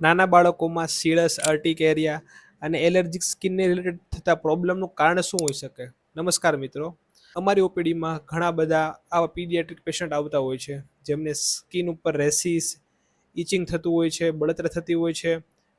નાના બાળકોમાં સીળસ અર્ટિકેરિયા અને એલર્જીક સ્કિનને રિલેટેડ થતા પ્રોબ્લેમનું કારણ શું હોઈ શકે? નમસ્કાર મિત્રો. અમારી ઓપીડીમાં ઘણા બધા આવા પીડિયાટ્રિક પેશન્ટ આવતા હોય છે, જેમને સ્કિન ઉપર રેસીસ ઇચિંગ થતું હોય છે, બળતરા થતી હોય છે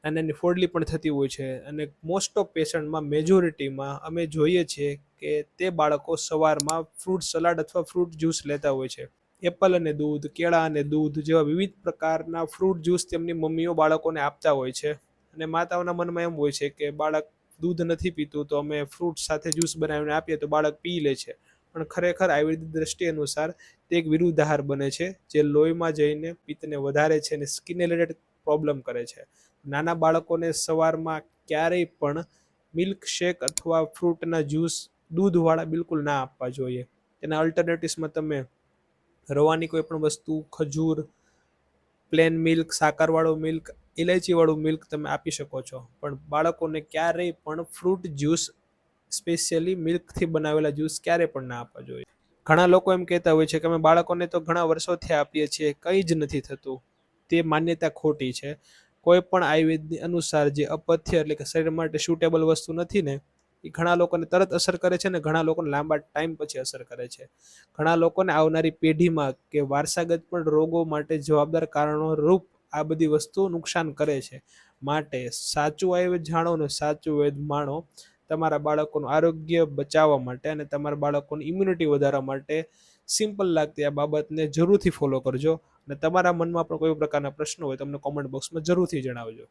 અને એની ફોડલી પણ થતી હોય છે અને મોસ્ટ ઓફ પેશન્ટમાં મેજોરિટીમાં અમે જોઈએ છીએ કે તે બાળકો સવારમાં ફ્રૂટ સલાડ અથવા ફ્રૂટ જ્યુસ લેતા હોય છે. એપલ અને દૂધ, કેળા અને દૂધ જેવા વિવિધ પ્રકારના ફ્રૂટ જ્યુસ તેમની મમ્મીઓ બાળકોને આપતા હોય છે. અને માતાઓના મનમાં એમ હોય છે કે બાળક દૂધ નથી પીતું તો અમે ફ્રૂટ સાથે જ્યુસ બનાવીને આપીએ તો બાળક પી લે છે. પણ ખરેખર આયુર્વેદિક દ્રષ્ટિ અનુસાર તે એક વિરુદ્ધ આહાર બને છે, જે લોહીમાં જઈને પિત્તને વધારે છે અને સ્કિન રિલેટેડ પ્રોબ્લેમ કરે છે. નાના બાળકોને સવારમાં ક્યારેય પણ મિલ્ક શેક અથવા ફ્રૂટના જ્યુસ દૂધવાળા બિલકુલ ના આપવા જોઈએ. તેના અલ્ટરનેટિવ્સમાં તમે રવાની કોઈ પણ વસ્તુ, ખજૂર પ્લેન મિલ્ક સાકરવાળો મિલ્ક ઇલાયચીવાળું મિલ્ક તમે આપી શકો છો. પણ બાળકોને ક્યારેય પણ ફ્રૂટ જ્યુસ સ્પેશિયલી મિલ્કથી બનાવેલા જ્યુસ ક્યારેય પણ ના આપવા જોઈએ. ઘણા લોકો એમ કહેતા હોય છે કે અમે બાળકોને તો ઘણા વર્ષોથી આપીએ છીએ, કંઈ જ નથી થતું. તે માન્યતા ખોટી છે. કોઈ પણ આયુર્વેદની અનુસાર જે અપથ્ય એટલે કે શરીર માટે સુટેબલ વસ્તુ નથી ને એ ઘણા લોકોને તરત અસર કરે છે અને ઘણા લોકોને લાંબા ટાઈમ પછી અસર કરે છે. ઘણા લોકોને આવનારી પેઢીમાં કે વારસાગત પણ રોગો માટે જવાબદાર કારણો રૂપ આ બધી વસ્તુઓ નુકસાન કરે છે. માટે સાચું આયુર્વેદ જાણો ને સાચું વેદ માણો તમારા બાળકોનું આરોગ્ય બચાવવા માટે અને તમારા બાળકોની ઇમ્યુનિટી વધારવા માટે સિમ્પલ લાગતી આ બાબતને જરૂરથી ફોલો કરજો અને તમારા મનમાં પણ કોઈ પ્રકારના પ્રશ્નો હોય તમને કોમેન્ટ બોક્સમાં જરૂરથી જણાવજો.